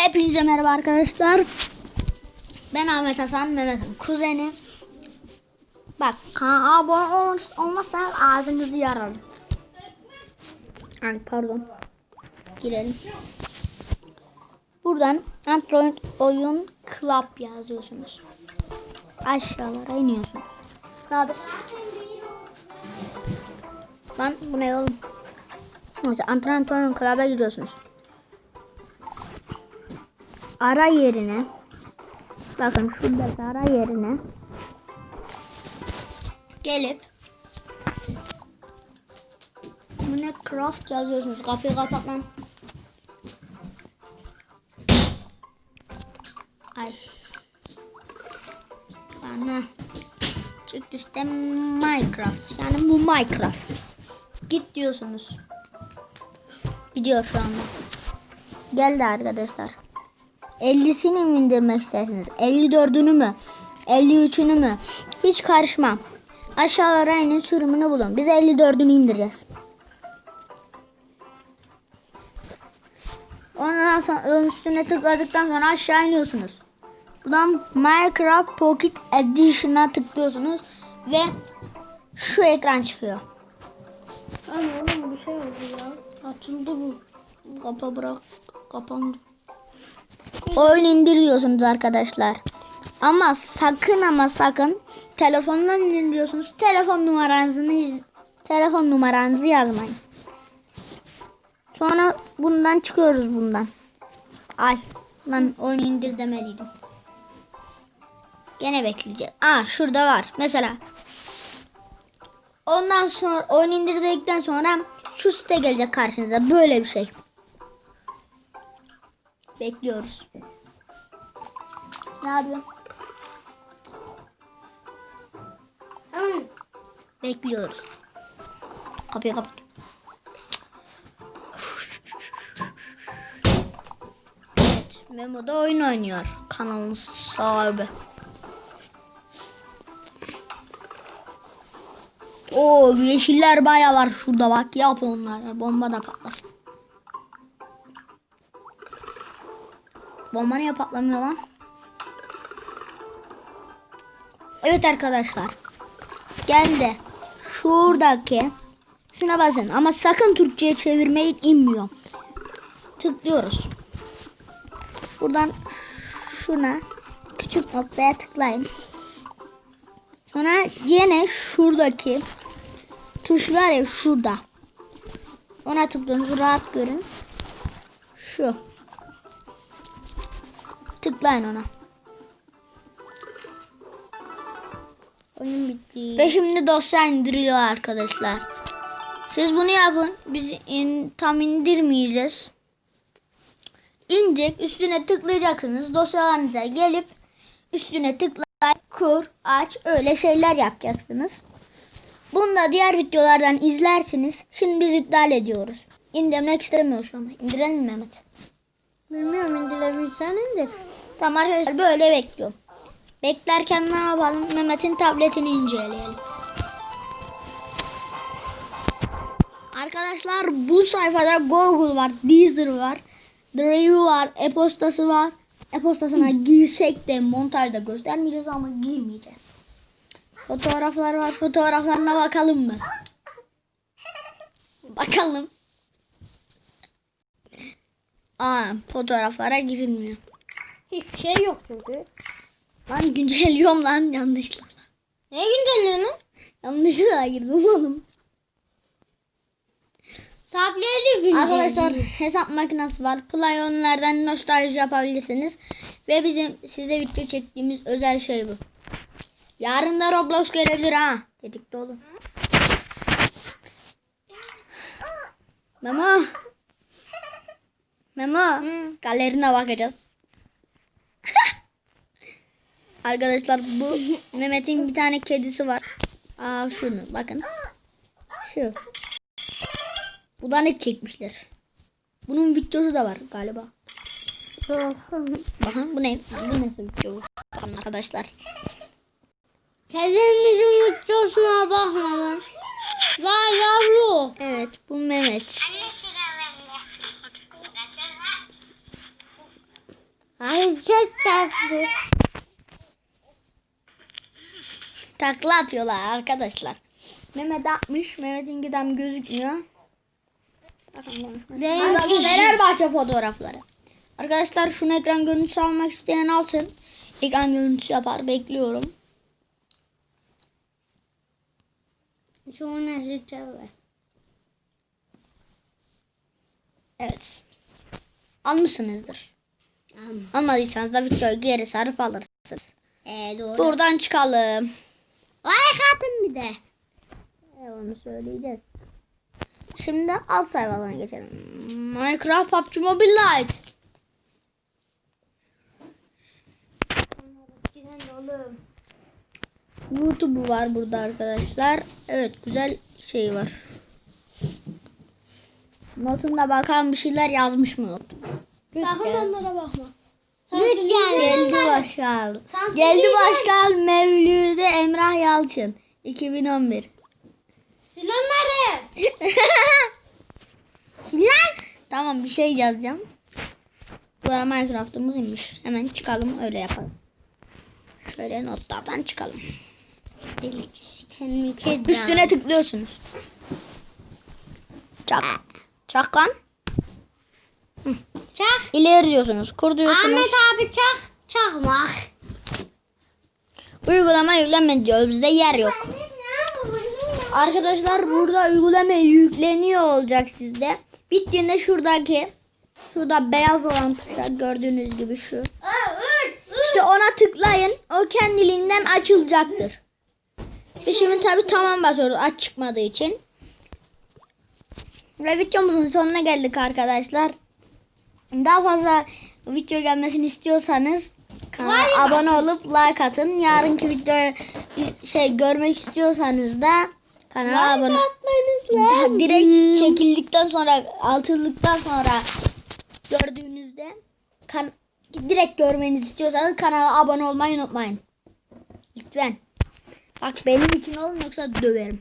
Hepinize merhaba arkadaşlar. Ben Ahmet Hasan, Mehmet'in kuzeni. Bak kanala abone ol olmazsanız ağzınızı yararım. Ay pardon. Girelim. Buradan Android oyun club yazıyorsunuz. Aşağılara iniyorsunuz. Haber? Lan bu ne oğlum? Neyse Android oyun club'a gidiyorsunuz ara yerine bakın şuradaki ara yerine gelip Minecraft yazıyorsunuz. Kapıyı kapat. Ay. Bana çıktı işte Minecraft. Yani bu Minecraft. Git diyorsunuz. Gidiyor şu anda. Geldi arkadaşlar. 50'sini mi indirmek istersiniz? 54'ünü mü? 53'ünü mü? Hiç karışmam. Aşağılara inin sürümünü bulun. Biz 54'ünü indireceğiz. Ondan sonra ön üstüne tıkladıktan sonra aşağı iniyorsunuz. Buradan Minecraft Pocket Edition'a tıklıyorsunuz ve şu ekran çıkıyor. Ay oğlum bir şey oldu ya. Açıldı bu. Kapa bırak. Kapandı. Oyun indiriyorsunuz arkadaşlar. Ama sakın ama sakın telefondan indiriyorsunuz. Telefon numaranızı telefon numaranızı yazmayın. Sonra bundan çıkıyoruz bundan. Ay lan oyun indir demeliydim. Gene bekleyeceğiz. Aa şurada var. Mesela ondan sonra oyun indirdikten sonra şu site gelecek karşınıza. Böyle bir şey. Bekliyoruz. Ne yapıyorsun? Hı. Bekliyoruz. Kapıyı kapat. Evet, Memo da oyun oynuyor. Kanalın sahibi. Oo, yeşiller baya var şurada bak. Yap onları. Bomba da patlar. Bomba niye patlamıyor lan? Evet arkadaşlar. Geldi. Şuradaki şuna basın ama sakın Türkçe'ye çevirmeyin inmiyor. Tıklıyoruz. Buradan şuna küçük noktaya tıklayın. Sonra yine şuradaki tuş var ya şurada. Ona tıklıyorsunuz rahat görün. Şu. Tıklayın ona. Oyun bitti. Ve şimdi dosya indiriliyor arkadaşlar. Siz bunu yapın. Biz in, tam indirmeyeceğiz. İnecek. Üstüne tıklayacaksınız. Dosyalarınıza gelip üstüne tıklayıp kur, aç öyle şeyler yapacaksınız. Bunu da diğer videolardan izlersiniz. Şimdi biz iptal ediyoruz. İndirmek istemiyor şu anda. İndirelim Mehmet. Bilmiyorum indirebilsen indir. Tamam arkadaşlar böyle bekliyorum. Beklerken ne yapalım? Mehmet'in tabletini inceleyelim. Arkadaşlar bu sayfada Google var, Deezer var, Drive var, e-postası var. E-postasına girsek de montajda göstermeyeceğiz ama girmeyeceğiz. Fotoğraflar var. Fotoğraflarına bakalım mı? Bakalım. Aa, fotoğraflara girilmiyor. Hiçbir şey yok çünkü. Ben güncelliyorum lan yanlışlıkla. Ne güncelliyorsun? Yanlışlıkla girdim oğlum. Saatleri de Arkadaşlar hesap makinesi var. Play onlardan nostalji yapabilirsiniz. Ve bizim size video çektiğimiz özel şey bu. Yarın da Roblox gelebilir ha. Dedik de oğlum. Memo. Memo. Hı. Galerine bakacağız. Arkadaşlar bu Mehmet'in bir tane kedisi var. Aa şunu bakın. Şu. Budanık çekmişler. Bunun videosu da var galiba. Bakın bu ne? Bu nasıl video? Bakın arkadaşlar. Kedimizin videosuna bakma. Vay yavru. Evet bu Mehmet. Ay çok tatlı. Takla atıyorlar arkadaşlar. Mehmet atmış. Mehmet'in giden gözükmüyor. Benim. Fenerbahçe fotoğrafları. Arkadaşlar şunu ekran görüntüsü almak isteyen alsın. Ekran görüntüsü yapar. Bekliyorum. Şu nasıl çalıyor? Evet. Almışsınızdır. Almadıysanız da videoyu geri sarıp alırsınız. Ee doğru. Buradan çıkalım. Like atın bir de. E, onu söyleyeceğiz. Şimdi alt sayfalarına geçelim. Minecraft PUBG Mobile Lite. YouTube var burada arkadaşlar. Evet güzel şey var. Notunda bakalım bir şeyler yazmış mı? Sakın onlara bakma. Geldi başkan. Geldi başkan Mevlüde Emrah Yalçın. 2011. Sil onları. Lan. Tamam bir şey yazacağım. Bu Minecraft'ımız inmiş. Hemen çıkalım öyle yapalım. Şöyle notlardan çıkalım. Üstüne tıklıyorsunuz. Çak. Çak lan. Çak. İleri diyorsunuz. Kur diyorsunuz. Ahmet abi çak. Çakmak. Uygulama yükleme diyor. Bizde yer yok. Arkadaşlar burada uygulama yükleniyor olacak sizde. Bittiğinde şuradaki şurada beyaz olan tuşa gördüğünüz gibi şu. İşte ona tıklayın. O kendiliğinden açılacaktır. Biz şimdi tabi tamam basıyoruz aç çıkmadığı için. Ve videomuzun sonuna geldik arkadaşlar. Daha fazla video gelmesini istiyorsanız kanala abone olup like atın. Yarınki videoyu şey görmek istiyorsanız da kanala abone daha direkt çekildikten sonra altılıktan sonra gördüğünüzde kan direkt görmenizi istiyorsanız kanala abone olmayı unutmayın. Lütfen. Bak benim için olun yoksa döverim.